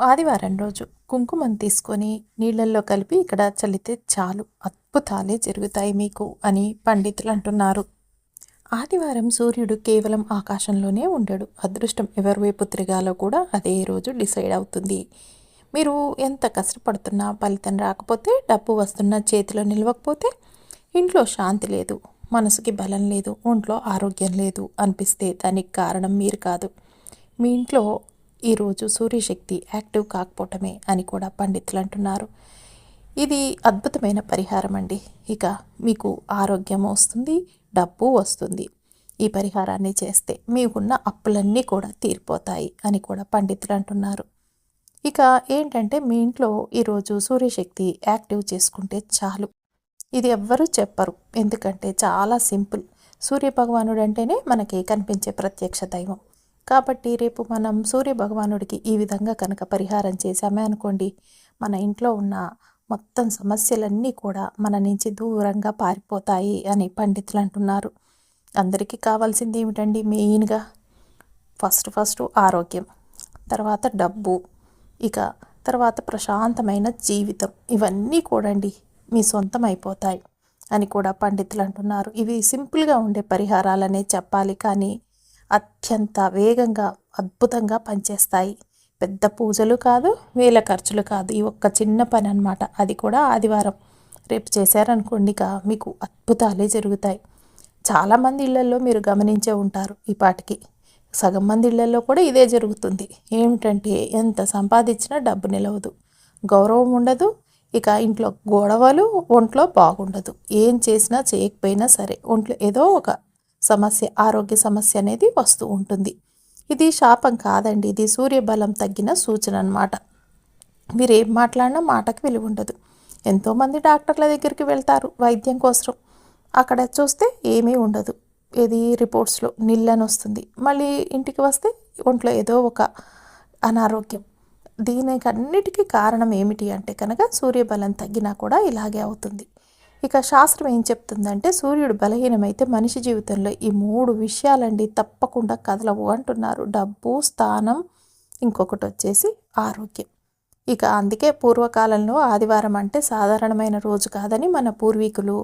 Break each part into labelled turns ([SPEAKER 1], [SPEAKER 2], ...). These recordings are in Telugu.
[SPEAKER 1] ఆదివారం రోజు కుంకుమం తీసుకొని నీళ్ళల్లో కలిపి ఇక్కడ చల్లితే చాలు అద్భుతాలే జరుగుతాయి మీకు అని పండితులు అంటున్నారు. ఆదివారం సూర్యుడు కేవలం ఆకాశంలోనే ఉండడు. అదృష్టం ఎవరి వైపు తిరగాలో కూడా అదే రోజు డిసైడ్ అవుతుంది. మీరు ఎంత కష్టపడుతున్నా ఫలితం రాకపోతే డబ్బు వస్తున్నా చేతిలో నిలవకపోతే ఇంట్లో శాంతి లేదు మనసుకి బలం లేదు ఒంట్లో ఆరోగ్యం లేదు అనిపిస్తే దానికి కారణం మీరు కాదు. మీ ఇంట్లో ఈరోజు సూర్యశక్తి యాక్టివ్ కాకపోవటమే అని కూడా పండితులు అంటున్నారు. ఇది అద్భుతమైన పరిహారం అండి. ఇక మీకు ఆరోగ్యం వస్తుంది డబ్బు వస్తుంది. ఈ పరిహారాన్ని చేస్తే మీకున్న అప్పులన్నీ కూడా తీరిపోతాయి అని కూడా పండితులు అంటున్నారు. ఇక ఏంటంటే మీ ఇంట్లో ఈరోజు సూర్యశక్తి యాక్టివ్ చేసుకుంటే చాలు. ఇది ఎవ్వరూ చెప్పరు. ఎందుకంటే చాలా సింపుల్. సూర్యభగవానుడు అంటేనే మనకి కనిపించే ప్రత్యక్ష దైవం. కాబట్టి రేపు మనం సూర్య భగవానుడికి ఈ విధంగా కనుక పరిహారం చేశామే అనుకోండి మన ఇంట్లో ఉన్న మొత్తం సమస్యలన్నీ కూడా మన నుంచి దూరంగా పారిపోతాయి అని పండితులు అంటున్నారు. అందరికీ కావాల్సింది ఏమిటండి? మెయిన్గా ఫస్ట్ ఫస్ట్ ఆరోగ్యం తర్వాత డబ్బు ఇక తర్వాత ప్రశాంతమైన జీవితం. ఇవన్నీ కూడండి మీ సొంతం అయిపోతాయి అని కూడా పండితులు అంటున్నారు. ఇవి సింపుల్గా ఉండే పరిహారాలనే చెప్పాలి కానీ అత్యంత వేగంగా అద్భుతంగా పనిచేస్తాయి. పెద్ద పూజలు కాదు వేల ఖర్చులు కాదు. ఈ ఒక్క చిన్న పని అనమాట అది కూడా ఆదివారం. రేపు చేశారనుకోండి ఇక మీకు అద్భుతాలే జరుగుతాయి. చాలామంది ఇళ్ళలో మీరు గమనించే ఉంటారు ఈ పాటికి. సగం మంది ఇళ్ళలో కూడా ఇదే జరుగుతుంది. ఏమిటంటే ఎంత సంపాదించినా డబ్బు నిలవదు. గౌరవం ఉండదు. ఇక ఇంట్లో గొడవలు ఒంట్లో బాగుండదు. ఏం చేసినా చేయకపోయినా సరే ఒంట్లో ఏదో ఒక సమస్య ఆరోగ్య సమస్య అనేది వస్తూ ఉంటుంది. ఇది శాపం కాదండి. ఇది సూర్యబలం తగ్గిన సూచన అనమాట మీరు ఏం మాట్లాడినా మాటకు విలువ ఉండదు. ఎంతోమంది డాక్టర్ల దగ్గరికి వెళ్తారు వైద్యం కోసం. అక్కడ చూస్తే ఏమీ ఉండదు. ఏది రిపోర్ట్స్లో నిల్లని వస్తుంది. మళ్ళీ ఇంటికి వస్తే ఒంట్లో ఏదో ఒక అనారోగ్యం. దీనికి అన్నిటికీ కారణం ఏమిటి అంటే కనుక సూర్యబలం తగ్గినా కూడా ఇలాగే అవుతుంది. ఇక శాస్త్రం ఏం చెప్తుందంటే సూర్యుడు బలహీనమైతే మనిషి జీవితంలో ఈ మూడు విషయాలండి తప్పకుండా కదలవు అంటున్నారు. డబ్బు స్థానం ఇంకొకటి వచ్చేసి ఆరోగ్యం. ఇక అందుకే పూర్వకాలంలో ఆదివారం అంటే సాధారణమైన రోజు కాదని మన పూర్వీకులు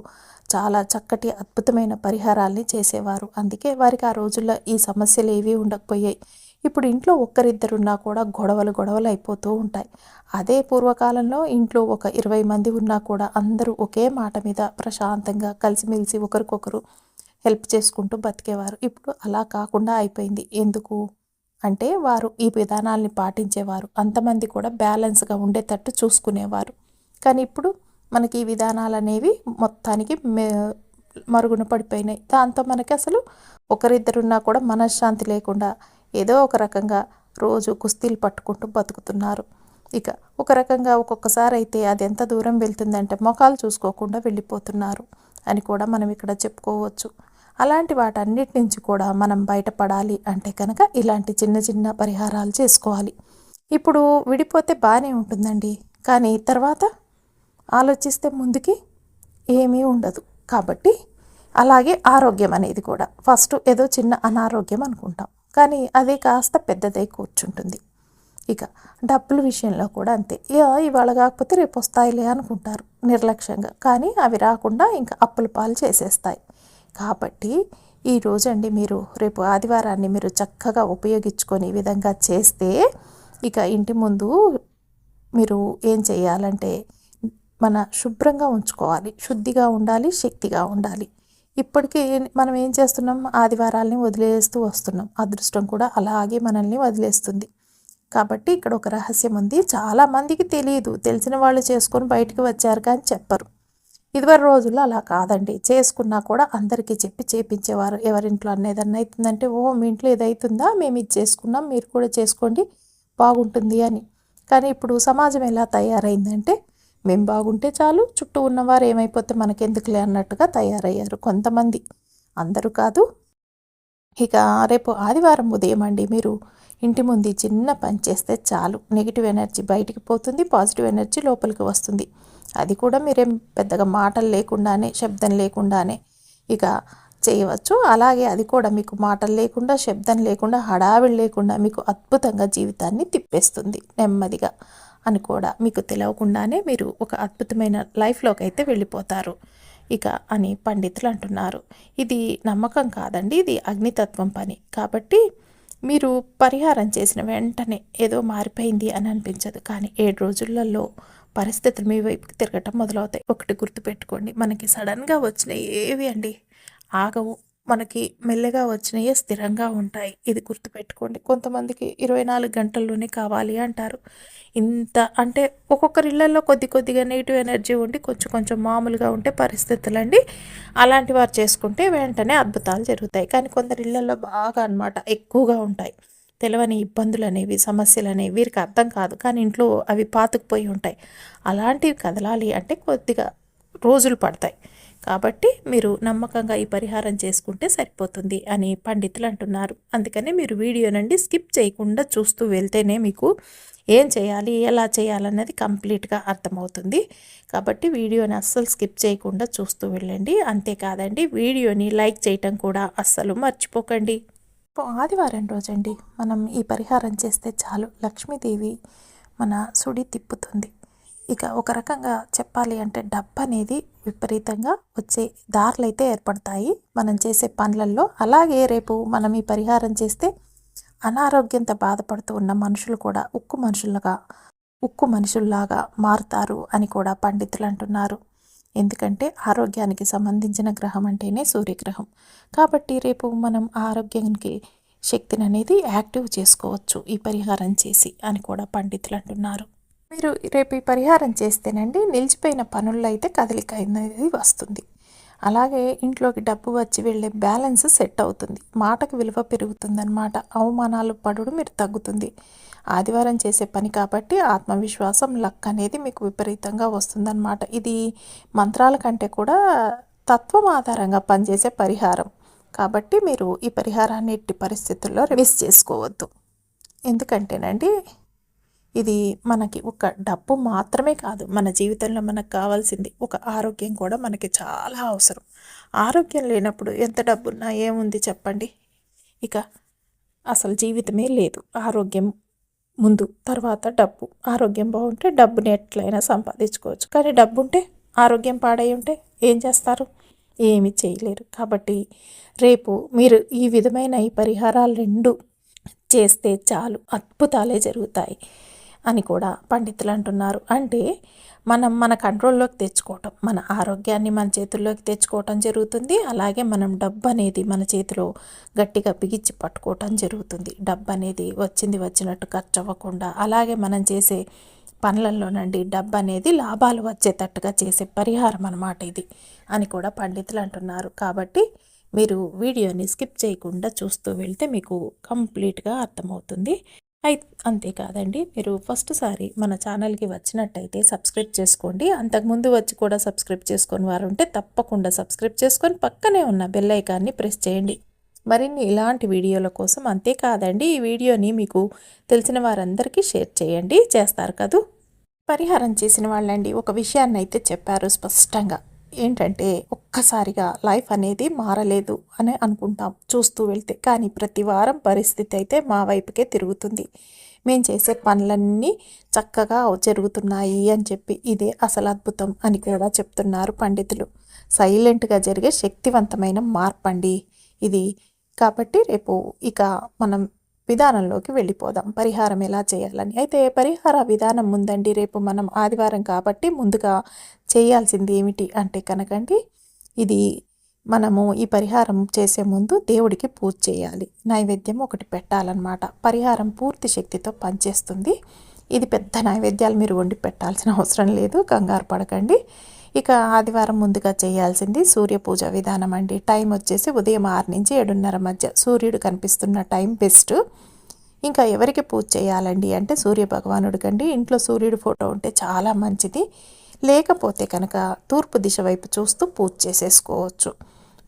[SPEAKER 1] చాలా చక్కటి అద్భుతమైన పరిహారాల్ని చేసేవారు. అందుకే వారికి ఆ రోజుల్లో ఈ సమస్యలు ఏవీ ఉండకపోయాయి. ఇప్పుడు ఇంట్లో ఒక్కరిద్దరున్నా కూడా గొడవలు గొడవలు అయిపోతూ ఉంటాయి. అదే పూర్వకాలంలో ఇంట్లో ఒక ఇరవై మంది ఉన్నా కూడా అందరూ ఒకే మాట మీద ప్రశాంతంగా కలిసిమెలిసి ఒకరికొకరు హెల్ప్ చేసుకుంటూ బతికేవారు. ఇప్పుడు అలా కాకుండా అయిపోయింది. ఎందుకు? అంటే వారు ఈ విధానాల్ని పాటించేవారు. అంతమంది కూడా బ్యాలెన్స్గా ఉండేటట్టు చూసుకునేవారు. కానీ ఇప్పుడు మనకి ఈ విధానాలు అనేవి మొత్తానికి మరుగున పడిపోయినాయి. దాంతో మనకి అసలు ఒకరిద్దరున్నా కూడా మనశ్శాంతి లేకుండా ఏదో ఒక రకంగా రోజు కుస్తీలు పట్టుకుంటూ బతుకుతున్నారు. ఇక ఒక రకంగా ఒక్కొక్కసారి అయితే అది ఎంత దూరం వెళ్తుందంటే మొఖాలు చూసుకోకుండా వెళ్ళిపోతున్నారు అని కూడా మనం ఇక్కడ చెప్పుకోవచ్చు. అలాంటి వాటన్నిటి నుంచి కూడా మనం బయటపడాలి అంటే కనుక ఇలాంటి చిన్న చిన్న పరిహారాలు చేసుకోవాలి. ఇప్పుడు విడిపోతే బాగానే ఉంటుందండి. కానీ తర్వాత ఆలోచిస్తే ముందుకి ఏమీ ఉండదు. కాబట్టి అలాగే ఆరోగ్యం అనేది కూడా. ఫస్ట్ ఏదో చిన్న అనారోగ్యం అనుకుంటాం. కానీ అది కాస్త పెద్దదై కూర్చుంటుంది. ఇక డబ్బుల విషయంలో కూడా అంతే. ఇవాళ కాకపోతే రేపు వస్తాయిలే అనుకుంటారు నిర్లక్ష్యంగా. కానీ అవి రాకుండా ఇంకా అప్పుల పాలు చేసేస్తాయి. కాబట్టి ఈ రోజండి మీరు రేపు ఆదివారాన్ని మీరు చక్కగా ఉపయోగించుకొని ఈ విధంగా చేస్తే ఇక ఇంటి ముందు మీరు ఏం చేయాలంటే మన శుభ్రంగా ఉంచుకోవాలి. శుద్ధిగా ఉండాలి శక్తిగా ఉండాలి. ఇప్పటికీ మనం ఏం చేస్తున్నాం? ఆదివారాలని వదిలేస్తూ వస్తున్నాం. అదృష్టం కూడా అలాగే మనల్ని వదిలేస్తుంది. కాబట్టి ఇక్కడ ఒక రహస్యం ఉంది. చాలామందికి తెలియదు తెలిసిన వాళ్ళు చేసుకొని బయటికి వచ్చారు కానీ చెప్పరు. ఇదివరి రోజుల్లో అలా కాదండి. చేసుకున్నా కూడా అందరికీ చెప్పి చేపించేవారు. ఎవరింట్లో అన్న ఏదన్నా అవుతుందంటే ఓ మీ ఇంట్లో ఏదైతుందా? మేము ఇది చేసుకున్నాం. మీరు కూడా చేసుకోండి. బాగుంటుంది అని. కానీ ఇప్పుడు సమాజం ఎలా తయారైందంటే మేము బాగుంటే చాలు చుట్టూ ఉన్నవారు ఏమైపోతే మనకెందుకులే అన్నట్టుగా తయారయ్యారు కొంతమంది. అందరూ కాదు. ఇక రేపు ఆదివారం ఉదయం అండి మీరు ఇంటి ముందు చిన్న పని చేస్తే చాలు. నెగిటివ్ ఎనర్జీ బయటికి పోతుంది పాజిటివ్ ఎనర్జీ లోపలికి వస్తుంది. అది కూడా మీరేం పెద్దగా మాటలు లేకుండానే శబ్దం లేకుండానే ఇక చేయవచ్చు. అలాగే అది కూడా మీకు మాటలు లేకుండా శబ్దం లేకుండా హడావిడి లేకుండా మీకు అద్భుతంగా జీవితాన్ని తిప్పేస్తుంది నెమ్మదిగా. అని కూడా మీకు తెలియకుండానే మీరు ఒక అద్భుతమైన లైఫ్లోకి అయితే వెళ్ళిపోతారు. ఇక అని పండితులు అంటున్నారు. ఇది నమ్మకం కాదండి ఇది అగ్నితత్వం పని. కాబట్టి మీరు పరిహారం చేసిన వెంటనే ఏదో మారిపోయింది అని అనిపించదు. కానీ ఏడు రోజులలో పరిస్థితులు మీ వైపుకి తిరగటం మొదలవుతాయి. ఒకటి గుర్తుపెట్టుకోండి మనకి సడన్గా వచ్చిన ఏవి అండి? ఆగవు. మనకి మెల్లగా వచ్చినయే స్థిరంగా ఉంటాయి. ఇది గుర్తుపెట్టుకోండి. కొంతమందికి ఇరవై నాలుగు గంటల్లోనే కావాలి అంటారు. ఇంత అంటే ఒక్కొక్కరి ఇళ్ళలో కొద్ది కొద్దిగా నెగిటివ్ ఎనర్జీ ఉండి కొంచెం కొంచెం మామూలుగా ఉంటే పరిస్థితులు అండి అలాంటి వారు చేసుకుంటే వెంటనే అద్భుతాలు జరుగుతాయి. కానీ కొందరి ఇళ్ళలో బాగా అనమాట ఎక్కువగా ఉంటాయి. తెలియని ఇబ్బందులు అనేవి సమస్యలు అనేవి వీరికి అర్థం కాదు. కానీ ఇంట్లో అవి పాతుకుపోయి ఉంటాయి. అలాంటివి కదలాలి అంటే కొద్దిగా రోజులు పడతాయి. కాబట్టి మీరు నమ్మకంగా ఈ పరిహారం చేసుకుంటే సరిపోతుంది అని పండితులు అంటున్నారు. అందుకనే మీరు వీడియోనండి స్కిప్ చేయకుండా చూస్తూ వెళ్తేనే మీకు ఏం చేయాలి ఎలా చేయాలన్నది కంప్లీట్గా అర్థమవుతుంది. కాబట్టి వీడియోని అస్సలు స్కిప్ చేయకుండా చూస్తూ వెళ్ళండి. అంతేకాదండి వీడియోని లైక్ చేయటం కూడా అస్సలు మర్చిపోకండి. ఆదివారం రోజండి. మనం ఈ పరిహారం చేస్తే చాలు. లక్ష్మీదేవి మన సుడి తిప్పుతుంది. ఇక ఒక రకంగా చెప్పాలి అంటే డబ్బు అనేది విపరీతంగా వచ్చే దారులు అయితే ఏర్పడతాయి. మనం చేసే పనులలో. అలాగే రేపు మనం ఈ పరిహారం చేస్తే అనారోగ్యంతో బాధపడుతూ ఉన్న మనుషులు కూడా ఉక్కు మనుషులుగా ఉక్కు మనుషుల్లాగా మారుతారు అని కూడా పండితులు అంటున్నారు. ఎందుకంటే ఆరోగ్యానికి సంబంధించిన గ్రహం అంటేనే సూర్యగ్రహం. కాబట్టి రేపు మనం ఆరోగ్యానికి శక్తిని అనేది యాక్టివ్ చేసుకోవచ్చు ఈ పరిహారం చేసి అని కూడా పండితులు అంటున్నారు. మీరు రేపు ఈ పరిహారం చేస్తేనండి నిలిచిపోయిన పనుల్లో అయితే కదలిక అనేది వస్తుంది. అలాగే ఇంట్లోకి డబ్బు వచ్చి వెళ్ళే బ్యాలెన్స్ సెట్ అవుతుంది. మాటకు విలువ పెరుగుతుందన్నమాట. అవమానాలు పడుడు మీరు తగ్గుతుంది. ఆదివారం చేసే పని కాబట్టి ఆత్మవిశ్వాసం లక్ అనేది మీకు విపరీతంగా వస్తుందన్నమాట. ఇది మంత్రాల కంటే కూడా తత్వం ఆధారంగా పనిచేసే పరిహారం. కాబట్టి మీరు ఈ పరిహారాన్ని ఎట్టి పరిస్థితుల్లో మిస్ చేసుకోవద్దు. ఎందుకంటేనండి ఇది మనకి ఒక డబ్బు మాత్రమే కాదు. మన జీవితంలో మనకు కావాల్సింది ఒక ఆరోగ్యం కూడా మనకి చాలా అవసరం. ఆరోగ్యం లేనప్పుడు ఎంత డబ్బున్నా ఏముంది చెప్పండి? ఇక అసలు జీవితమే లేదు. ఆరోగ్యం ముందు తర్వాత డబ్బు. ఆరోగ్యం బాగుంటే డబ్బుని ఎట్లయినా సంపాదించుకోవచ్చు. కానీ డబ్బు ఉంటే ఆరోగ్యం పాడై ఉంటే ఏం చేస్తారు? ఏమి చేయలేరు. కాబట్టి రేపు మీరు ఈ విధమైన ఈ పరిహారాలు రెండు చేస్తే చాలు. అద్భుతాలే జరుగుతాయి. అని కూడా పండితులు అంటున్నారు. అంటే మనం మన కంట్రోల్లోకి తెచ్చుకోవటం మన ఆరోగ్యాన్ని మన చేతుల్లోకి తెచ్చుకోవటం జరుగుతుంది. అలాగే మనం డబ్బు అనేది మన చేతిలో గట్టిగా బిగించి పట్టుకోవటం జరుగుతుంది. డబ్బు అనేది వచ్చింది వచ్చినట్టు ఖర్చు అవ్వకుండా. అలాగే మనం చేసే పనులలోనండి డబ్బు అనేది లాభాలు వచ్చేటట్టుగా చేసే పరిహారం అన్నమాట ఇది అని కూడా పండితులు అంటున్నారు. కాబట్టి మీరు వీడియోని స్కిప్ చేయకుండా చూస్తూ వెళ్తే మీకు కంప్లీట్గా అర్థమవుతుంది. అయితే అంతేకాదండి మీరు ఫస్ట్ సారి మన ఛానల్కి వచ్చినట్టయితే సబ్స్క్రైబ్ చేసుకోండి. అంతకుముందు వచ్చి కూడా సబ్స్క్రైబ్ చేసుకొని వారు ఉంటే తప్పకుండా సబ్స్క్రైబ్ చేసుకొని పక్కనే ఉన్న బెల్ ఐకాన్ని ప్రెస్ చేయండి. మరిన్ని ఇలాంటి వీడియోల కోసం అంతేకాదండి ఈ వీడియోని మీకు తెలిసిన వారందరికీ షేర్ చేయండి. చేస్తారు కదూ? పరిహారం చేసిన వాళ్ళండి. ఒక విషయాన్ని అయితే చెప్పారు స్పష్టంగా. ఏంటంటే ఒక్కసారిగా లైఫ్ అనేది మారలేదు అని అనుకుంటాం చూస్తూ వెళ్తే. కానీ ప్రతి వారం పరిస్థితి అయితే మా వైపుకే తిరుగుతుంది. మేము చేసే పనులన్నీ చక్కగా జరుగుతున్నాయి అని చెప్పి ఇదే అసలు అద్భుతం అని కూడా చెప్తున్నారు పండితులు. సైలెంట్గా జరిగే శక్తివంతమైన మార్పండి ఇది. కాబట్టి రేపు ఇక మనం విధానంలోకి వెళ్ళిపోదాం. పరిహారం ఎలా చేయాలని. అయితే పరిహార విధానం ముందండి. రేపు మనం ఆదివారం కాబట్టి ముందుగా చేయాల్సింది ఏమిటి అంటే కనుకండి ఇది మనము ఈ పరిహారం చేసే ముందు దేవుడికి పూజ చేయాలి. నైవేద్యం ఒకటి పెట్టాలన్నమాట. పరిహారం పూర్తి శక్తితో పనిచేస్తుంది. ఇది పెద్ద నైవేద్యాలు మీరు వండి పెట్టాల్సిన అవసరం లేదు. కంగారు పడకండి. ఇక ఆదివారం ముందుగా చేయాల్సింది సూర్య పూజ విధానం అండి. టైం వచ్చేసి ఉదయం ఆరు నుంచి ఏడున్నర మధ్య. సూర్యుడు కనిపిస్తున్న టైం బెస్ట్. ఇంకా ఎవరికి పూజ చేయాలండి అంటే సూర్య భగవానుడి ఇంట్లో సూర్యుడి ఫోటో ఉంటే చాలా మంచిది. లేకపోతే కనుక తూర్పు దిశ వైపు చూస్తూ పూజ చేసేసుకోవచ్చు.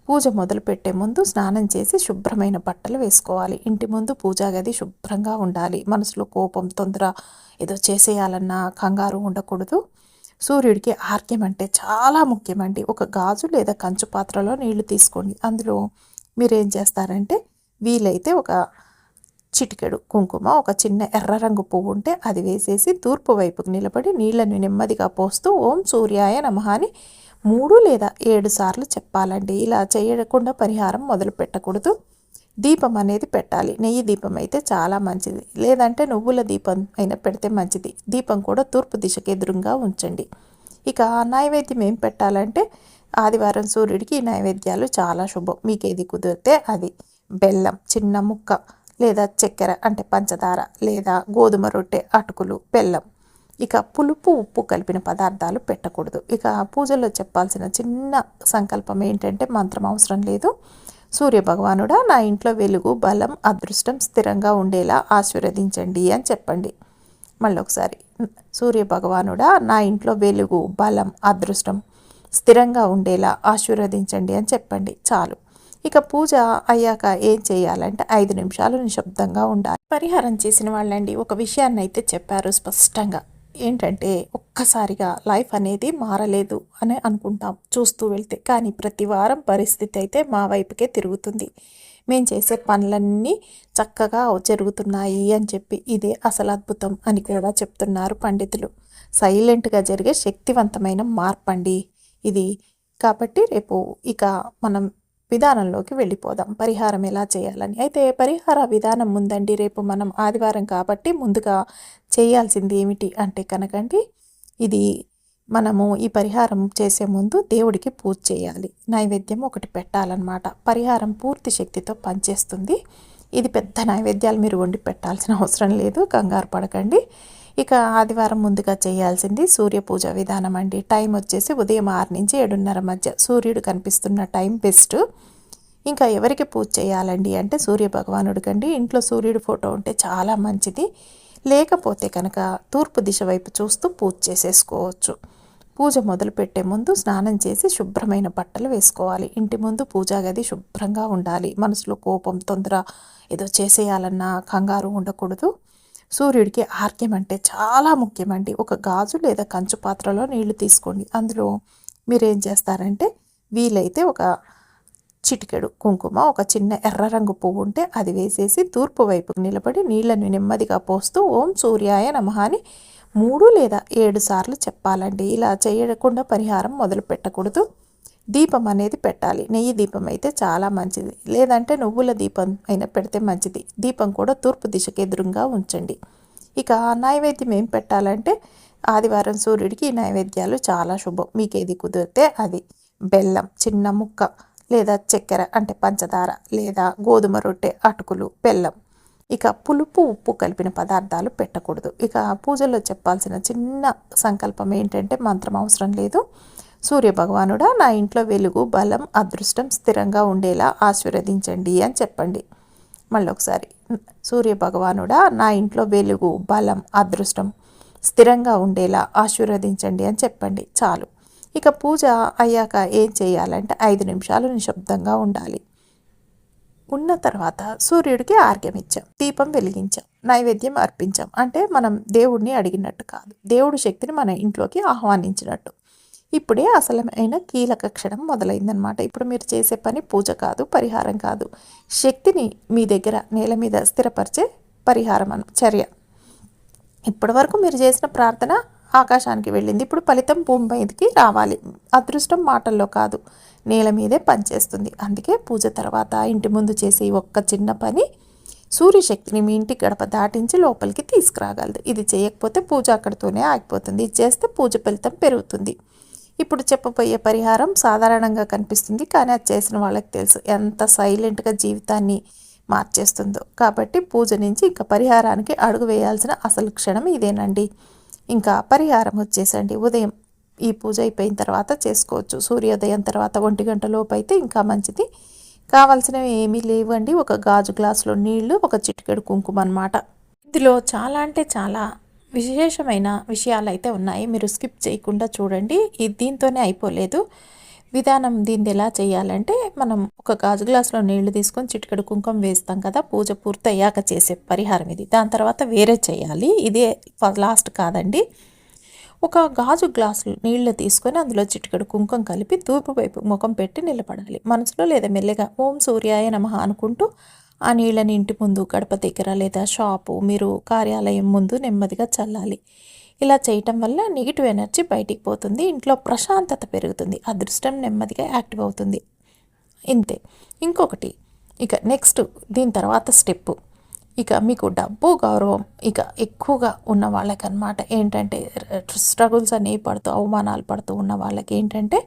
[SPEAKER 1] పూజ మొదలుపెట్టే ముందు స్నానం చేసి శుభ్రమైన బట్టలు వేసుకోవాలి. ఇంటి ముందు పూజా గది శుభ్రంగా ఉండాలి. మనసులో కోపం తొందర ఏదో చేసేయాలన్నా కంగారు ఉండకూడదు. సూర్యుడికి ఆర్గ్యం అంటే చాలా ముఖ్యమండి. ఒక గాజు లేదా కంచు పాత్రలో నీళ్ళు తీసుకోండి. అందులో మీరు ఏం చేస్తారంటే వీలైతే ఒక చిటికెడు కుంకుమ ఒక చిన్న ఎర్ర రంగు పువ్వు ఉంటే అది వేసేసి తూర్పు వైపుకు నిలబడి నీళ్ళను నెమ్మదిగా పోస్తూ ఓం సూర్యాయ నమః అని మూడు లేదా ఏడు సార్లు చెప్పాలండి. ఇలా చేయకుండా పరిహారం మొదలు పెట్టకూడదు దీపం అనేది పెట్టాలి. నెయ్యి దీపం అయితే చాలా మంచిది. లేదంటే నువ్వుల దీపం అయినా పెడితే మంచిది. దీపం కూడా తూర్పు దిశకి ఎదురుగా ఉంచండి. ఇక నైవేద్యం ఏం పెట్టాలంటే ఆదివారం సూర్యుడికి ఈ నైవేద్యాలు చాలా శుభం. మీకు ఏది కుదిరితే అది. బెల్లం చిన్న ముక్క లేదా చక్కెర అంటే పంచదార లేదా గోధుమ రొట్టె అటుకులు బెల్లం. ఇక పులుపు ఉప్పు కలిపిన పదార్థాలు పెట్టకూడదు. ఇక పూజల్లో చెప్పాల్సిన చిన్న సంకల్పం ఏంటంటే మంత్రం అవసరం లేదు. సూర్య భగవానుడా నా ఇంట్లో వెలుగు బలం అదృష్టం స్థిరంగా ఉండేలా ఆశీర్వదించండి అని చెప్పండి. మళ్ళీ ఒకసారి సూర్య భగవానుడా నా ఇంట్లో వెలుగు బలం అదృష్టం స్థిరంగా ఉండేలా ఆశీర్వదించండి అని చెప్పండి. చాలు. ఇక పూజ అయ్యాక ఏం చేయాలంటే ఐదు నిమిషాలు నిశ్శబ్దంగా ఉండాలి. పరిహారం చేసిన వాళ్ళండి ఒక విషయాన్ని అయితే చెప్పారు స్పష్టంగా. ఏంటంటే ఒక్కసారిగా లైఫ్ అనేది మారలేదు అని అనుకుంటాం చూస్తూ వెళ్తే. కానీ ప్రతి వారం పరిస్థితి అయితే మా వైపుకే తిరుగుతుంది. మేము చేసే పనులన్నీ చక్కగా జరుగుతున్నాయి అని చెప్పి ఇదే అసలు అద్భుతం అని కూడా చెప్తున్నారు పండితులు. సైలెంట్గా జరిగే శక్తివంతమైన మార్పండి ఇది. కాబట్టి రేపు ఇక మనం విధానంలోకి వెళ్ళిపోదాం. పరిహారం ఎలా చేయాలని. అయితే పరిహార విధానం ముందండి. రేపు మనం ఆదివారం కాబట్టి ముందుగా చేయాల్సింది ఏమిటి అంటే కనుకండి ఇది మనము ఈ పరిహారం చేసే ముందు దేవుడికి పూజ చేయాలి. నైవేద్యం ఒకటి పెట్టాలన్నమాట. పరిహారం పూర్తి శక్తితో పనిచేస్తుంది. ఇది పెద్ద నైవేద్యాలు మీరు వండి పెట్టాల్సిన అవసరం లేదు. కంగారు పడకండి. ఇక ఆదివారం ముందుగా చేయాల్సింది సూర్య పూజ విధానం అండి. టైం వచ్చేసి ఉదయం ఆరు నుంచి ఏడున్నర మధ్య. సూర్యుడు కనిపిస్తున్న టైం బెస్ట్. ఇంకా ఎవరికి పూజ చేయాలండి అంటే సూర్య భగవానుడికండి ఇంట్లో సూర్యుడి ఫోటో ఉంటే చాలా మంచిది. లేకపోతే కనుక తూర్పు దిశ వైపు చూస్తూ పూజ చేసేసుకోవచ్చు. పూజ మొదలుపెట్టే ముందు స్నానం చేసి శుభ్రమైన బట్టలు వేసుకోవాలి. ఇంటి ముందు పూజా గది శుభ్రంగా ఉండాలి. మనసులో కోపం తొందర ఏదో చేసేయాలన్నా కంగారు ఉండకూడదు. సూర్యుడికి ఆర్గ్యం అంటే చాలా ముఖ్యమండి. ఒక గాజు లేదా కంచు పాత్రలో నీళ్ళు తీసుకోండి. అందులో మీరు ఏం చేస్తారంటే వీలైతే ఒక చిటికెడు కుంకుమ ఒక చిన్న ఎర్ర రంగు పువ్వు ఉంటే అది వేసేసి తూర్పు వైపుకు నిలబడి నీళ్ళను నెమ్మదిగా పోస్తూ ఓం సూర్యాయ నమః అని మూడు లేదా ఏడు సార్లు చెప్పాలండి. ఇలా చేయకుండా పరిహారం మొదలు పెట్టకూడదు. దీపం అనేది పెట్టాలి. నెయ్యి దీపం అయితే చాలా మంచిది. లేదంటే నువ్వుల దీపం అయినా పెడితే మంచిది. దీపం కూడా తూర్పు దిశకు ఎదురుగా ఉంచండి. ఇక నైవేద్యం ఏం పెట్టాలంటే ఆదివారం సూర్యుడికి ఈ నైవేద్యాలు చాలా శుభం. మీకు ఏది కుదిరితే అది. బెల్లం చిన్న ముక్క లేదా చక్కెర అంటే పంచదార లేదా గోధుమ రొట్టె అటుకులు బెల్లం. ఇక పులుపు ఉప్పు కలిపిన పదార్థాలు పెట్టకూడదు. ఇక పూజల్లో చెప్పాల్సిన చిన్న సంకల్పం ఏంటంటే మంత్రం అవసరం లేదు. సూర్య భగవానుడా నా ఇంట్లో వెలుగు బలం అదృష్టం స్థిరంగా ఉండేలా ఆశీర్వదించండి అని చెప్పండి. మళ్ళీ ఒకసారి సూర్య భగవానుడా నా ఇంట్లో వెలుగు బలం అదృష్టం స్థిరంగా ఉండేలా ఆశీర్వదించండి అని చెప్పండి. చాలు. ఇక పూజ అయ్యాక ఏం చేయాలంటే ఐదు నిమిషాలు నిశ్శబ్దంగా ఉండాలి. ఉన్న తర్వాత సూర్యుడికి ఆర్గ్యమిచ్చాం దీపం వెలిగించాం నైవేద్యం అర్పించాం. అంటే మనం దేవుడిని అడిగినట్టు కాదు. దేవుడి శక్తిని మన ఇంట్లోకి ఆహ్వానించినట్టు. ఇప్పుడే అసలమైన కీలక క్షణం మొదలైందనమాట ఇప్పుడు మీరు చేసే పని పూజ కాదు పరిహారం కాదు. శక్తిని మీ దగ్గర నేల మీద స్థిరపరిచే పరిహారం చర్య. ఇప్పటి వరకు మీరు చేసిన ప్రార్థన ఆకాశానికి వెళ్ళింది. ఇప్పుడు ఫలితం భూమి మీదకి రావాలి. అదృష్టం మాటల్లో కాదు నేల మీదే పనిచేస్తుంది. అందుకే పూజ తర్వాత ఇంటి ముందు చేసే ఒక్క చిన్న పని సూర్యశక్తిని మీ ఇంటి గడప దాటించి లోపలికి తీసుకురాగలదు. ఇది చేయకపోతే పూజ అక్కడితోనే ఆగిపోతుంది. ఇది చేస్తే పూజ ఫలితం పెరుగుతుంది. ఇప్పుడు చెప్పబోయే పరిహారం సాధారణంగా కనిపిస్తుంది కానీ అది చేసిన వాళ్ళకి తెలుసు ఎంత సైలెంట్గా జీవితాన్ని మార్చేస్తుందో. కాబట్టి పూజ నుంచి ఇంకా పరిహారానికి అడుగు వేయాల్సిన అసలు క్షణం ఇదేనండి. ఇంకా పరిహారం వచ్చేసండి. ఉదయం ఈ పూజ అయిపోయిన తర్వాత చేసుకోవచ్చు. సూర్యోదయం తర్వాత ఒంటి గంట లోపు అయితే ఇంకా మంచిది. కావాల్సినవి ఏమీ లేవండి. ఒక గాజు గ్లాసులో నీళ్ళు ఒక చిటికెడు కుంకుమ అనమాట ఇందులో చాలా అంటే చాలా విశేషమైన విషయాలు అయితే ఉన్నాయి. మీరు స్కిప్ చేయకుండా చూడండి. ఇది దీంతోనే అయిపోలేదు. విధానం దీన్ని ఎలా చేయాలంటే మనం ఒక గాజు గ్లాసులో నీళ్ళు తీసుకొని చిటికెడు కుంకుమ వేస్తాం కదా పూజ పూర్తయ్యాక చేసే పరిహారం ఇది. దాని తర్వాత వేరే చేయాలి. ఇదే లాస్ట్ కాదండి. ఒక గాజు గ్లాసు నీళ్ళు తీసుకొని అందులో చిటికెడు కుంకుమ కలిపి తూర్పు వైపు ముఖం పెట్టి నిలబడాలి. మనసులో లేదా మెల్లగా ఓం సూర్యాయ నమ అనుకుంటూ ఆ నీళ్ళని ఇంటి ముందు గడప దగ్గర లేదా షాపు మీరు కార్యాలయం ముందు నెమ్మదిగా చల్లాలి. ఇలా చేయటం వల్ల నెగిటివ్ ఎనర్జీ బయటికి పోతుంది ఇంట్లో ప్రశాంతత పెరుగుతుంది అదృష్టం నెమ్మదిగా యాక్టివ్ అవుతుంది. ఇంతే. ఇంకొకటి ఇక నెక్స్ట్ దీని తర్వాత స్టెప్. ఇక మీకు డబ్బు గౌరవం ఇక ఎక్కువగా ఉన్న వాళ్ళకన్నమాట. ఏంటంటే స్ట్రగుల్స్ అనేవి పడుతూ అవమానాలు పడుతూ ఉన్న వాళ్ళకి ఏంటంటే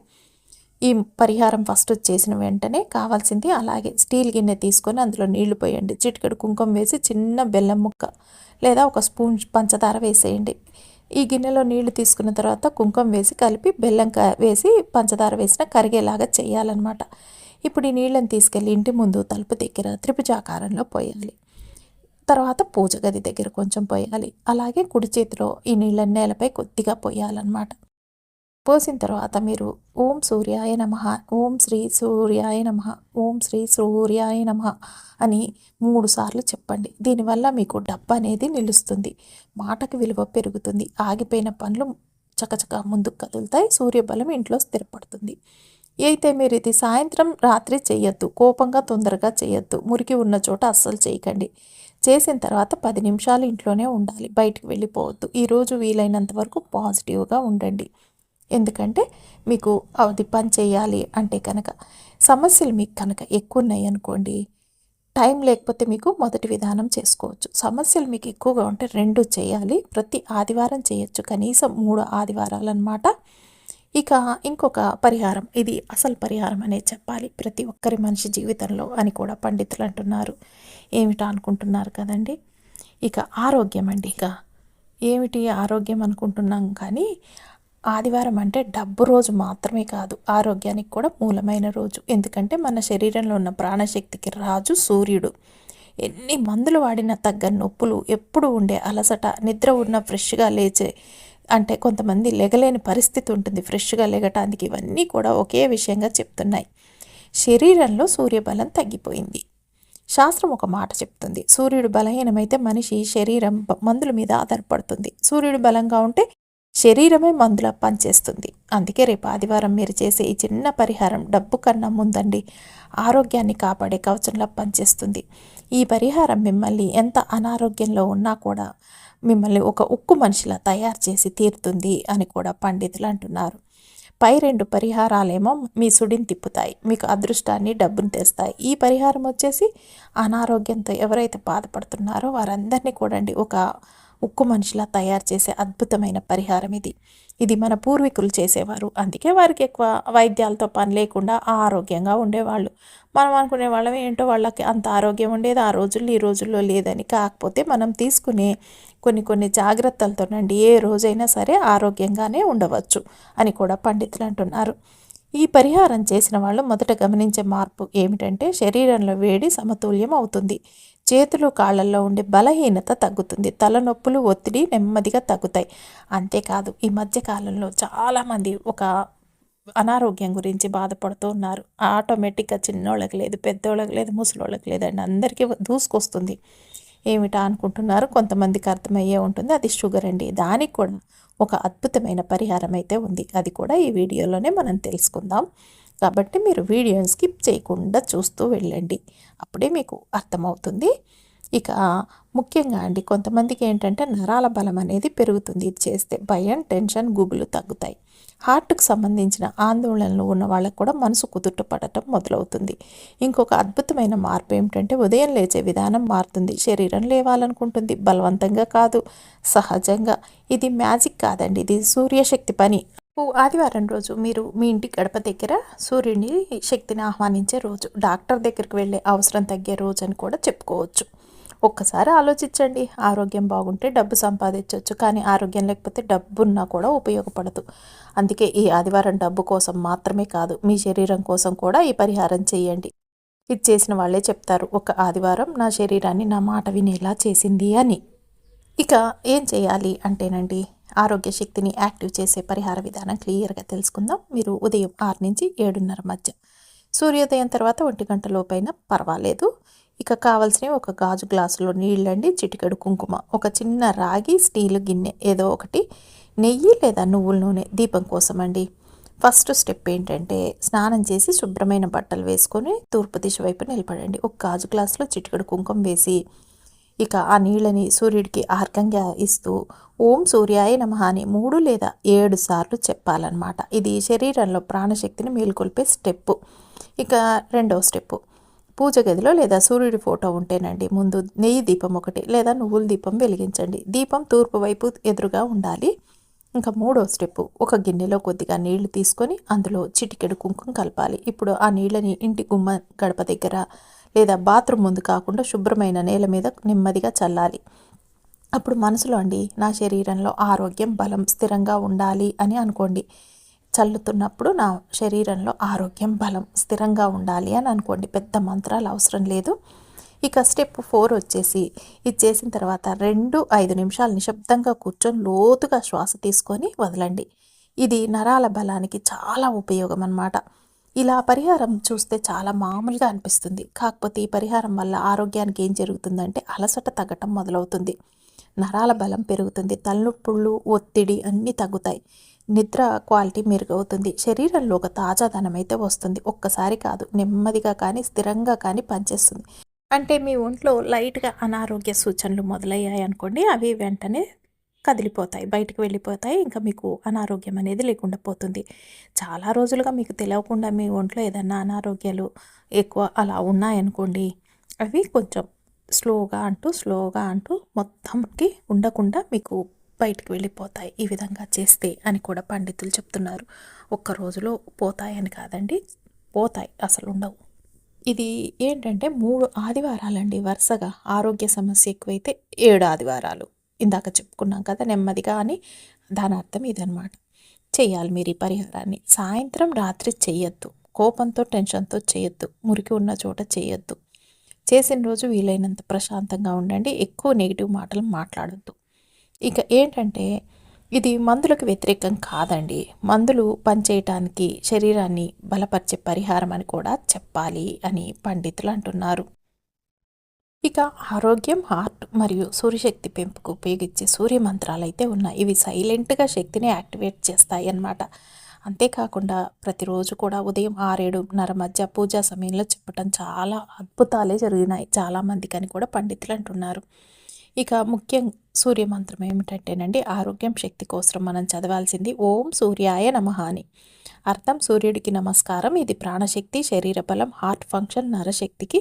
[SPEAKER 1] ఈ పరిహారం ఫస్ట్ చేసిన వెంటనే కావాల్సింది అలాగే స్టీల్ గిన్నె తీసుకొని అందులో నీళ్ళు పోయండి. చిటికెడు కుంకుమ వేసి చిన్న బెల్లం ముక్క లేదా ఒక స్పూన్ పంచదార వేసేయండి. ఈ గిన్నెలో నీళ్ళు తీసుకున్న తర్వాత కుంకుమ వేసి కలిపి బెల్లం వేసి పంచదార వేసిన కరిగేలాగా చేయాలన్నమాట. ఇప్పుడు ఈ నీళ్ళని తీసుకెళ్ళి ఇంటి ముందు తలుపు దగ్గర త్రిభుజాకారంలో పోయాలి. తర్వాత పూజ గది దగ్గర కొంచెం పోయాలి. అలాగే కుడి చేతిలో ఈ నీళ్ళని నేలపై కొద్దిగా పోయాలన్నమాట. పోసిన తర్వాత మీరు ఓం సూర్యాయ నమ ఓం శ్రీ సూర్యాయ నమ ఓం శ్రీ సూర్యాయ నమ అని మూడు సార్లు చెప్పండి. దీనివల్ల మీకు డబ్బు అనేది నిలుస్తుంది. మాటకు విలువ పెరుగుతుంది. ఆగిపోయిన పనులు చకచక ముందుకు కదులుతాయి. సూర్యబలం ఇంట్లో స్థిరపడుతుంది. అయితే మీరు ఇది సాయంత్రం రాత్రి చేయొద్దు. కోపంగా తొందరగా చేయొద్దు. మురికి ఉన్న చోట అస్సలు చేయకండి. చేసిన తర్వాత పది నిమిషాలు ఇంట్లోనే ఉండాలి. బయటకు వెళ్ళిపోవద్దు. ఈరోజు వీలైనంత వరకు పాజిటివ్గా ఉండండి. ఎందుకంటే మీకు అది పని చేయాలి అంటే కనుక సమస్యలు మీకు కనుక ఎక్కువ ఉన్నాయి అనుకోండి టైం లేకపోతే మీకు మొదటి విధానం చేసుకోవచ్చు. సమస్యలు మీకు ఎక్కువగా ఉంటే రెండు చేయాలి. ప్రతి ఆదివారం చేయొచ్చు. కనీసం మూడు ఆదివారాలు అనమాట ఇక ఇంకొక పరిహారం. ఇది అసలు పరిహారం అనే చెప్పాలి. ప్రతి ఒక్కరి మనిషి జీవితంలో అని కూడా పండితులు అంటున్నారు. ఏమిటా అనుకుంటున్నారు కదండి? ఇక ఆరోగ్యం అండి. ఇక ఏమిటి ఆరోగ్యం అనుకుంటున్నాం కానీ ఆదివారం అంటే డబ్బు రోజు మాత్రమే కాదు ఆరోగ్యానికి కూడా మూలమైన రోజు. ఎందుకంటే మన శరీరంలో ఉన్న ప్రాణశక్తికి రాజు సూర్యుడు. ఎన్ని మందులు వాడినా తగ్గ నొప్పులు ఎప్పుడు ఉండే అలసట నిద్ర ఉన్న ఫ్రెష్గా లేచే అంటే కొంతమంది లెగలేని పరిస్థితి ఉంటుంది ఫ్రెష్గా లెగటానికి. ఇవన్నీ కూడా ఒకే విషయంగా చెప్తున్నాయి. శరీరంలో సూర్యబలం తగ్గిపోయింది. శాస్త్రం ఒక మాట చెప్తుంది. సూర్యుడు బలహీనమైతే మనిషి శరీరం మందుల మీద ఆధారపడుతుంది. సూర్యుడు బలంగా ఉంటే శరీరమే మందుల పనిచేస్తుంది. అందుకే రేపు ఆదివారం మీరు చేసే ఈ చిన్న పరిహారం డబ్బు కన్నా ముందండి. ఆరోగ్యాన్ని కాపాడే కవచంలా పనిచేస్తుంది. ఈ పరిహారం మిమ్మల్ని ఎంత అనారోగ్యంలో ఉన్నా కూడా మిమ్మల్ని ఒక ఉక్కు మనిషిలా తయారు చేసి తీరుతుంది అని కూడా పండితులు అంటున్నారు. పై రెండు పరిహారాలేమో మీ సుడిని తిప్పుతాయి మీకు అదృష్టాన్ని డబ్బును తెస్తాయి. ఈ పరిహారం వచ్చేసి అనారోగ్యంతో ఎవరైతే బాధపడుతున్నారో వారందరినీ కూడండి ఒక ఉక్కు మనిషిలా తయారు చేసే అద్భుతమైన పరిహారం ఇది. ఇది మన పూర్వీకులు చేసేవారు. అందుకే వారికి ఎక్కువ వైద్యాలతో పని లేకుండా ఆరోగ్యంగా ఉండేవాళ్ళు. మనం అనుకునే వాళ్ళం ఏంటో వాళ్ళకి అంత ఆరోగ్యం ఉండేది ఆ రోజుల్లో ఈ రోజుల్లో లేదని. కాకపోతే మనం తీసుకునే కొన్ని కొన్ని జాగ్రత్తలతోనండి ఏ రోజైనా సరే ఆరోగ్యంగానే ఉండవచ్చు అని కూడా పండితులు అంటున్నారు. ఈ పరిహారం చేసిన వాళ్ళు మొదట గమనించే మార్పు ఏమిటంటే శరీరంలో వేడి సమతుల్యం అవుతుంది. చేతులు కాళ్ళల్లో ఉండే బలహీనత తగ్గుతుంది. తలనొప్పులు ఒత్తిడి నెమ్మదిగా తగ్గుతాయి. అంతేకాదు ఈ మధ్య కాలంలో చాలామంది ఒక అనారోగ్యం గురించి బాధపడుతూ ఉన్నారు. ఆటోమేటిక్గా చిన్నోళ్ళకి లేదు పెద్దోళ్ళకి లేదు ముసలోళ్ళకి లేదండి అందరికీ దూసుకొస్తుంది. ఏమిటా అనుకుంటున్నారు? కొంతమందికి అర్థమయ్యే ఉంటుంది. అది షుగర్ అండి. దానికి కూడా ఒక అద్భుతమైన పరిహారం అయితే ఉంది. అది కూడా ఈ వీడియోలోనే మనం తెలుసుకుందాం. కాబట్టి మీరు వీడియోని స్కిప్ చేయకుండా చూస్తూ వెళ్ళండి. అప్పుడే మీకు అర్థమవుతుంది. ఇక ముఖ్యంగా అండి కొంతమందికి ఏంటంటే నరాల బలం అనేది పెరుగుతుంది. ఇది చేస్తే భయం టెన్షన్ గుబులు తగ్గుతాయి. హార్ట్కు సంబంధించిన ఆందోళనలు ఉన్న వాళ్ళకు కూడా మనసు కుదుట పడటం మొదలవుతుంది. ఇంకొక అద్భుతమైన మార్పు ఏమిటంటే ఉదయం లేచే విధానం మారుతుంది. శరీరం లేవాలనుకుంటుంది. బలవంతంగా కాదు సహజంగా. ఇది మ్యాజిక్ కాదండి. ఇది సూర్యశక్తి పని. ఆదివారం రోజు మీరు మీ ఇంటి గడప దగ్గర సూర్యుని శక్తిని ఆహ్వానించే రోజు డాక్టర్ దగ్గరికి వెళ్ళే అవసరం తగ్గే రోజు అని కూడా చెప్పుకోవచ్చు. ఒక్కసారి ఆలోచించండి. ఆరోగ్యం బాగుంటే డబ్బు సంపాదించవచ్చు కానీ ఆరోగ్యం లేకపోతే డబ్బున్నా కూడా ఉపయోగపడదు. అందుకే ఈ ఆదివారం డబ్బు కోసం మాత్రమే కాదు మీ శరీరం కోసం కూడా ఈ పరిహారం చేయండి. ఇది చేసిన వాళ్ళే చెప్తారు ఒక ఆదివారం నా శరీరాన్ని నా మాట వినేలా చేసింది అని. ఇక ఏం చేయాలి అంటేనండి ఆరోగ్య శక్తిని యాక్టివ్ చేసే పరిహార విధానం క్లియర్గా తెలుసుకుందాం. మీరు ఉదయం ఆరు నుంచి ఏడున్నర మధ్య. సూర్యోదయం తర్వాత ఒంటి గంట లోపైన పర్వాలేదు. ఇక కావాల్సినవి ఒక గాజు గ్లాసులో నీళ్ళండి చిటికెడు కుంకుమ ఒక చిన్న రాగి స్టీల్ గిన్నె ఏదో ఒకటి. నెయ్యి లేదా నువ్వుల నూనె దీపం కోసం అండి ఫస్ట్ స్టెప్ ఏంటంటే స్నానం చేసి శుభ్రమైన బట్టలు వేసుకొని తూర్పు దిశ వైపు నిలబడండి. ఒక గాజు గ్లాసులో చిటికెడు కుంకుమ వేసి ఇక ఆ నీళ్ళని సూర్యుడికి ఆర్గంగా ఇస్తూ ఓం సూర్యాయ నమ అని మూడు లేదా ఏడు సార్లు చెప్పాలన్నమాట. ఇది శరీరంలో ప్రాణశక్తిని మేల్కొల్పే స్టెప్పు ఇక రెండవ స్టెప్పు పూజ గదిలో లేదా సూర్యుడి ఫోటో ఉంటేనండి ముందు నెయ్యి దీపం ఒకటి లేదా నువ్వుల దీపం వెలిగించండి. దీపం తూర్పు వైపు ఎదురుగా ఉండాలి. ఇంకా మూడో స్టెప్. ఒక గిన్నెలో కొద్దిగా నీళ్ళు తీసుకొని అందులో చిటికెడు కుంకుమ కలపాలి. ఇప్పుడు ఆ నీళ్ళని ఇంటి గుమ్మ గడప దగ్గర లేదా బాత్రూమ్ ముందు కాకుండా శుభ్రమైన నేల మీద నెమ్మదిగా చల్లాలి. అప్పుడు మనసులో అండి నా శరీరంలో ఆరోగ్యం బలం స్థిరంగా ఉండాలి అని అనుకోండి. చల్లుతున్నప్పుడు నా శరీరంలో ఆరోగ్యం బలం స్థిరంగా ఉండాలి అని అనుకోండి. పెద్ద మంత్రాలు అవసరం లేదు. ఇక స్టెప్ ఫోర్ వచ్చేసి ఇది చేసిన తర్వాత రెండు ఐదు నిమిషాలు నిశ్శబ్దంగా కూర్చొని లోతుగా శ్వాస తీసుకొని వదలండి. ఇది నరాల బలానికి చాలా ఉపయోగం అన్నమాట. ఇలా పరిహారం చూస్తే చాలా మామూలుగా అనిపిస్తుంది. కాకపోతే ఈ పరిహారం వల్ల ఆరోగ్యానికి ఏం జరుగుతుందంటే అలసట తగ్గటం మొదలవుతుంది. నరాల బలం పెరుగుతుంది. తలనొప్పుళ్ళు ఒత్తిడి అన్నీ తగ్గుతాయి. నిద్ర క్వాలిటీ మెరుగవుతుంది. శరీరంలో ఒక తాజాదనం అయితే వస్తుంది. ఒక్కసారి కాదు నెమ్మదిగా కానీ స్థిరంగా కానీ పనిచేస్తుంది. అంటే మీ ఒంట్లో లైట్గా అనారోగ్య సూచనలు మొదలయ్యాయి అనుకోండి అవి వెంటనే కదిలిపోతాయి బయటకు వెళ్ళిపోతాయి. ఇంకా మీకు అనారోగ్యం అనేది లేకుండా పోతుంది. చాలా రోజులుగా మీకు తెలియకుండా మీ ఒంట్లో ఏదన్నా అనారోగ్యాలు ఎక్కువ అలా ఉన్నాయనుకోండి అవి కొంచెం స్లోగా అంటూ స్లోగా అంటూ మొత్తంకి ఉండకుండా మీకు బయటికి వెళ్ళిపోతాయి ఈ విధంగా చేస్తే అని కూడా పండితులు చెప్తున్నారు. ఒక్క రోజులో పోతాయని కాదండి పోతాయి అసలు ఉండవు. ఇది ఏంటంటే మూడు ఆదివారాలండి వరుసగా. ఆరోగ్య సమస్య ఎక్కువైతే ఏడు ఆదివారాలు. ఇందాక చెప్పుకున్నాం కదా నెమ్మదిగా అని దాని అర్థం ఇదనమాట చేయాలి మీరు ఈ పరిహారాన్ని. సాయంత్రం రాత్రి చేయొద్దు కోపంతో టెన్షన్తో చేయొద్దు మురికి ఉన్న చోట చేయొద్దు చేసిన రోజు వీలైనంత ప్రశాంతంగా ఉండండి. ఎక్కువ నెగిటివ్ మాటలు మాట్లాడొద్దు. ఇక ఏంటంటే ఇది మందులకు వ్యతిరేకం కాదండి. మందులు పనిచేయటానికి శరీరాన్ని బలపరిచే పరిహారం అని కూడా చెప్పాలి అని పండితులు అంటున్నారు. ఇక ఆరోగ్యం హార్ట్ మరియు సూర్యశక్తి పెంపుకు ఉపయోగించే సూర్య మంత్రాలు అయితే ఉన్నాయి. ఇవి సైలెంట్గా శక్తిని యాక్టివేట్ చేస్తాయి అన్నమాట అంతేకాకుండా ప్రతిరోజు కూడా ఉదయం ఆరేడున్నర మధ్య పూజా సమయంలో చెప్పటం చాలా అద్భుతాలే జరిగినాయి. చాలామందికి అని కూడా పండితులు అంటున్నారు. ఇక ముఖ్యం సూర్యమంత్రం ఏమిటంటేనండి ఆరోగ్యం శక్తి కోసం మనం చదవాల్సింది ఓం సూర్యాయ నమ అని. అర్థం సూర్యుడికి నమస్కారం ఇది ప్రాణశక్తి శరీర బలం హార్ట్ ఫంక్షన్ నరశక్తికి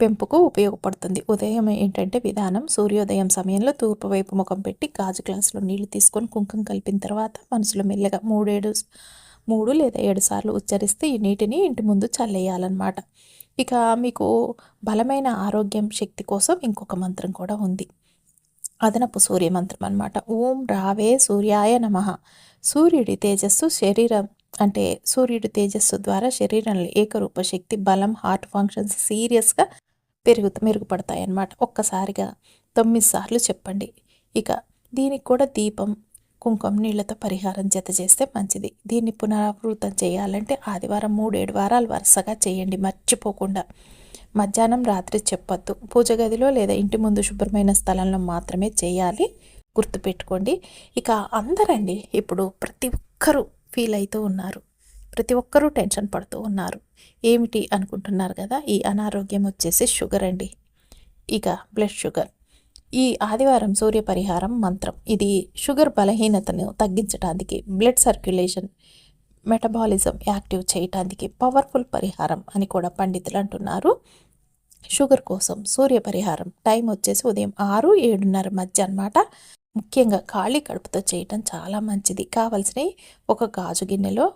[SPEAKER 1] పెంపుకు ఉపయోగపడుతుంది. ఉదయం ఏంటంటే విధానం సూర్యోదయం సమయంలో తూర్పు వైపు ముఖం పెట్టి గాజు గ్లాసులో నీళ్ళు తీసుకొని కుంకుమ కలిపిన తర్వాత మనసులో మెల్లగా మూడేడు మూడు లేదా ఏడు సార్లు ఉచ్చరిస్తే ఈ నీటిని ఇంటి ముందు చల్లేయాలన్నమాట. ఇక మీకు బలమైన ఆరోగ్యం శక్తి కోసం ఇంకొక మంత్రం కూడా ఉంది. అదనపు సూర్య మంత్రం అనమాట ఓం రావే సూర్యాయ నమ. సూర్యుడి తేజస్సు శరీరం అంటే సూర్యుడి తేజస్సు ద్వారా శరీరంలో ఏకరూప శక్తి బలం హార్ట్ ఫంక్షన్స్ సీరియస్గా పెరుగు మెరుగుపడతాయి అన్నమాట ఒక్కసారిగా తొమ్మిది సార్లు చెప్పండి. ఇక దీనికి కూడా దీపం కుంకుమ నీళ్ళతో పరిహారం జత చేస్తే మంచిది. దీన్ని పునరావృతం చేయాలంటే ఆదివారం మూడేడు వారాలు వరుసగా చేయండి. మర్చిపోకుండా. మధ్యాహ్నం రాత్రి చెప్పొద్దు. పూజ గదిలో లేదా ఇంటి ముందు శుభ్రమైన స్థలంలో మాత్రమే చేయాలి. గుర్తుపెట్టుకోండి. ఇక అందరండి ఇప్పుడు ప్రతి ఒక్కరూ ఫీల్ అవుతూ ఉన్నారు. ప్రతి ఒక్కరూ టెన్షన్ పడుతూ ఉన్నారు. ఏమిటి అనుకుంటున్నారు కదా? ఈ అనారోగ్యం వచ్చేసి షుగర్ అండి. ఇక బ్లడ్ షుగర్. ఈ ఆదివారం సూర్య పరిహారం మంత్రం. ఇది షుగర్ బలహీనతను తగ్గించడానికి బ్లడ్ సర్క్యులేషన్ మెటబాలిజం యాక్టివ్ చేయటానికి పవర్ఫుల్ పరిహారం అని కూడా పండితులు అంటున్నారు. షుగర్ కోసం సూర్య పరిహారం టైం వచ్చేసి ఉదయం ఆరు ఏడున్నర మధ్య అనమాట ముఖ్యంగా ఖాళీ కడుపుతో చేయటం చాలా మంచిది. కావలసినవి ఒక గాజు గిన్నెలో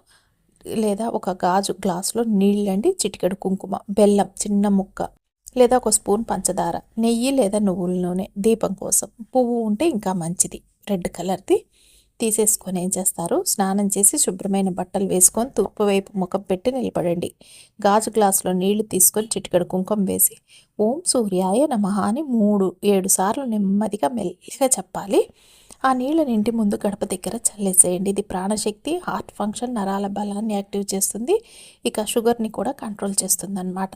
[SPEAKER 1] లేదా ఒక గాజు గ్లాసులో నీళ్ళండి చిటికెడు కుంకుమ బెల్లం చిన్న ముక్క లేదా ఒక స్పూన్ పంచదార నెయ్యి లేదా నువ్వుల నూనె దీపం కోసం. పువ్వు ఉంటే ఇంకా మంచిది. రెడ్ కలర్ది తీసేసుకొని ఏం చేస్తారు? స్నానం చేసి శుభ్రమైన బట్టలు వేసుకొని తూర్పు వైపు ముఖం పెట్టి నిలబడండి. గాజు గ్లాసులో నీళ్ళు తీసుకొని చిటికడు కుంకుమ వేసి ఓం సూర్యాయ నమ అని మూడు ఏడు సార్లు నెమ్మదిగా మెల్లిగా చెప్పాలి. ఆ నీళ్ళని ఇంటి ముందు గడప దగ్గర చల్లేసేయండి. ఇది ప్రాణశక్తి హార్ట్ ఫంక్షన్ నరాల బలాన్ని యాక్టివ్ చేస్తుంది. ఇక షుగర్ని కూడా కంట్రోల్ చేస్తుంది అనమాట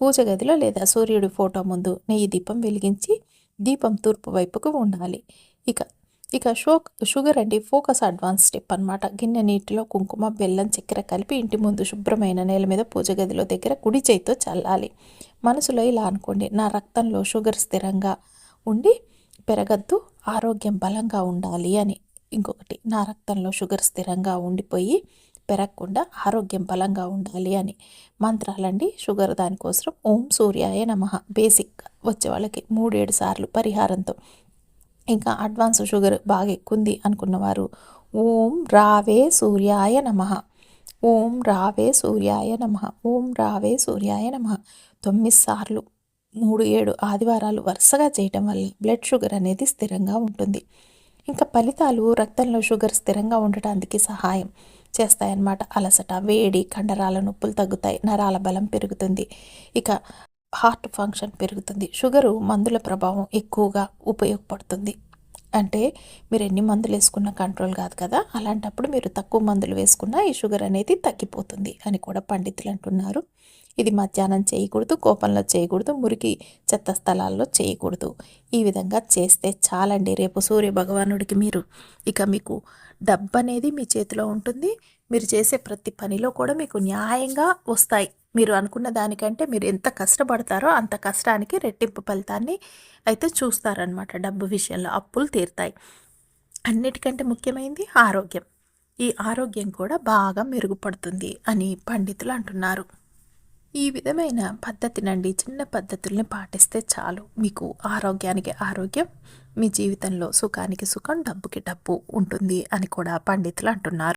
[SPEAKER 1] పూజ గదిలో లేదా సూర్యుడి ఫోటో ముందు నెయ్యి దీపం వెలిగించి దీపం తూర్పు వైపుకు ఉండాలి. ఇక ఇక షో షుగర్ అండి ఫోకస్ అడ్వాన్స్ స్టెప్ అనమాట గిన్నె నీటిలో కుంకుమ బెల్లం చక్కెర కలిపి ఇంటి ముందు శుభ్రమైన నేల మీద పూజ గదిలో దగ్గర కుడి చేయితో చల్లాలి. మనసులో ఇలా అనుకోండి నా రక్తంలో షుగర్ స్థిరంగా ఉండి పెరగద్దు ఆరోగ్యం బలంగా ఉండాలి అని. ఇంకొకటి నా రక్తంలో షుగర్ స్థిరంగా ఉండిపోయి పెరగకుండా ఆరోగ్యం బలంగా ఉండాలి అని. మంత్రాలండి షుగర్ దానికోసం ఓం సూర్యాయ నమ. బేసిక్ వచ్చే వాళ్ళకి మూడేడు సార్లు పరిహారంతో. ఇంకా అడ్వాన్స్ షుగర్ బాగా ఎక్కుంది అనుకున్నవారు ఓం రావే సూర్యాయ నమ. ఓం రావే సూర్యాయ నమ. ఓం రావే సూర్యాయ నమ. తొమ్మిది సార్లు మూడు ఏడు ఆదివారాలు వరుసగా చేయటం వల్ల బ్లడ్ షుగర్ అనేది స్థిరంగా ఉంటుంది. ఇంకా ఫలితాలు రక్తంలో షుగర్ స్థిరంగా ఉండటానికి సహాయం చేస్తాయన్నమాట. అలసట వేడి కండరాల నొప్పులు తగ్గుతాయి నరాల బలం పెరుగుతుంది ఇక హార్ట్ ఫంక్షన్ పెరుగుతుంది. షుగరు మందుల ప్రభావం ఎక్కువగా ఉపయోగపడుతుంది. అంటే మీరు ఎన్ని మందులు వేసుకున్నా కంట్రోల్ కాదు కదా అలాంటప్పుడు మీరు తక్కువ మందులు వేసుకున్నా ఈ షుగర్ అనేది తగ్గిపోతుంది అని కూడా పండితులు అంటున్నారు. ఇది మధ్యాహ్నం చేయకూడదు కోపంలో చేయకూడదు మురికి చెత్త స్థలాల్లో చేయకూడదు. ఈ విధంగా చేస్తే చాలండి. రేపు సూర్య భగవానుడికి మీరు ఇక మీకు డబ్బు అనేది మీ చేతిలో ఉంటుంది. మీరు చేసే ప్రతి పనిలో కూడా మీకు న్యాయంగా వస్తాయి. మీరు అనుకున్న దానికంటే మీరు ఎంత కష్టపడతారో అంత కష్టానికి రెట్టింపు ఫలితాన్ని అయితే చూస్తారనమాట డబ్బు విషయంలో అప్పులు తీరుతాయి. అన్నిటికంటే ముఖ్యమైనది ఆరోగ్యం. ఈ ఆరోగ్యం కూడా బాగా మెరుగుపడుతుంది అని పండితులు అంటున్నారు. ఈ విధమైన పద్ధతినండి చిన్న పద్ధతుల్ని పాటిస్తే చాలు. మీకు ఆరోగ్యానికి ఆరోగ్యం మీ జీవితంలో సుఖానికి సుఖం డబ్బుకి డబ్బు ఉంటుంది అని కూడా పండితులు అంటున్నారు.